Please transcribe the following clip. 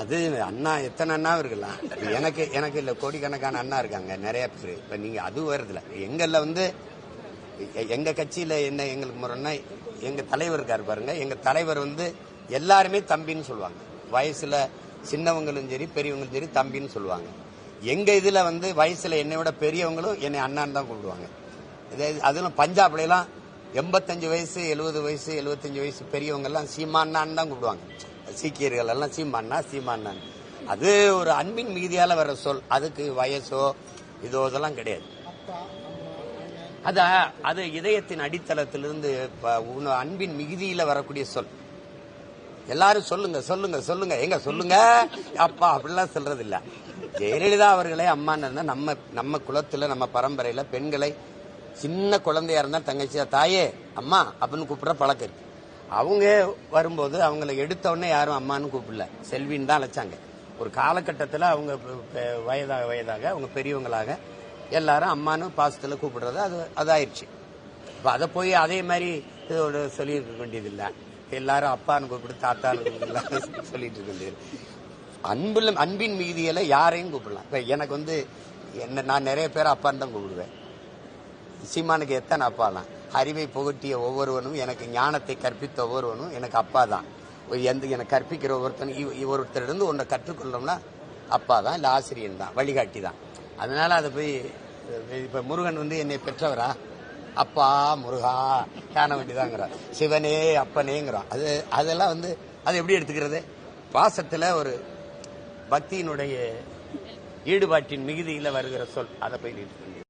அது அண்ணா எத்தனை அண்ணா இருக்கலாம் எனக்கு எனக்கு இல்ல கோடிக்கணக்கான அண்ணா இருக்காங்க நிறைய பேர். இப்ப நீங்க அது வருதுல எங்களில் வந்து எங்கள் எங்க கட்சியில என்ன எங்களுக்கு முறைன்னா எங்க தலைவர் இருக்காரு பாருங்க. எங்க தலைவர் வந்து எல்லாருமே தம்பின்னு சொல்லுவாங்க. வயசுல சின்னவங்களும் சரி பெரியவங்களும் சரி தம்பின்னு சொல்லுவாங்க. எங்க இதுல வந்து வயசுல என்னை விட பெரியவங்களும் என்னை அண்ணான்னு தான் கூப்பிடுவாங்க. அதிலும் பஞ்சாப்ல எல்லாம் எண்பத்தஞ்சு வயசு எழுபது வயசு எழுபத்தஞ்சு வயசு பெரியவங்க எல்லாம் சீமானான்னு தான் கூப்பிடுவாங்க. சீக்கியர்கள் எல்லாம் சீமானா சீமானான் அது ஒரு அன்பின் மிகுதியால வர சொல். அதுக்கு வயசோ இதோ இதெல்லாம் கிடையாது. அது அது இதயத்தின் அடித்தளத்திலிருந்து அன்பின் மிகுதியில வரக்கூடிய சொல். எல்லாரும் சொல்லுங்க சொல்லுங்க சொல்லுங்க. எங்க சொல்லுங்க. அப்பா அப்படிலாம் சொல்றது இல்ல ஜெயலலிதா அவர்களே அம்மான்னு நம்ம நம்ம குலத்துல நம்ம பரம்பரையில பெண்களை சின்ன குழந்தையா இருந்தா தங்கச்சியா தாயே அம்மா அப்படின்னு கூப்பிடுற பழக்கம் இருக்கு. அவங்க வரும்போது அவங்கள எடுத்தவொடனே யாரும் அம்மான்னு கூப்பிடல. செல்வின்னு தான் அழைச்சாங்க. ஒரு காலகட்டத்தில் அவங்க வயதாக வயதாக அவங்க பெரியவங்களாக எல்லாரும் அம்மானு பாசத்தில் கூப்பிடுறது அது அதாயிருச்சு. இப்போ அதை போய் அதே மாதிரி இதோட சொல்லியிருக்க வேண்டியதில்லை. எல்லாரும் அப்பான்னு கூப்பிட்டு தாத்தான்னு கூப்பிடலாம் சொல்லிட்டு இருக்க வேண்டியது. அன்புல அன்பின் மீதியில யாரையும் கூப்பிடலாம். இப்போ எனக்கு வந்து என்ன நான் நிறைய பேர் அப்பான்னு தான் கூப்பிடுவேன். சீமானுக்கு எத்தனை அப்பாலாம்? அறிவை புகட்டிய ஒவ்வொருவனும் எனக்கு ஞானத்தை கற்பித்த ஒவ்வொருவனும் எனக்கு அப்பா தான் எந்த எனக்கு கற்பிக்கிற ஒருத்தன் ஒருத்தரிடந்து ஒன்றை கற்றுக்கொள்ளோம்னா அப்பா தான் இல்லை ஆசிரியன் தான் வழிகாட்டி தான். அதனால அதை போய் இப்போ இப்ப முருகன் வந்து என்னை பெற்றவரா? அப்பா முருகா காண வேண்டியதாங்கிறார். சிவனே அப்பனேங்கிறான். அது அதெல்லாம் வந்து அது எப்படி எடுத்துக்கிறது? பாசத்துல ஒரு பக்தியினுடைய ஈடுபாட்டின் மிகுதியில் வருகிற சொல். அதை போய் நீட்டு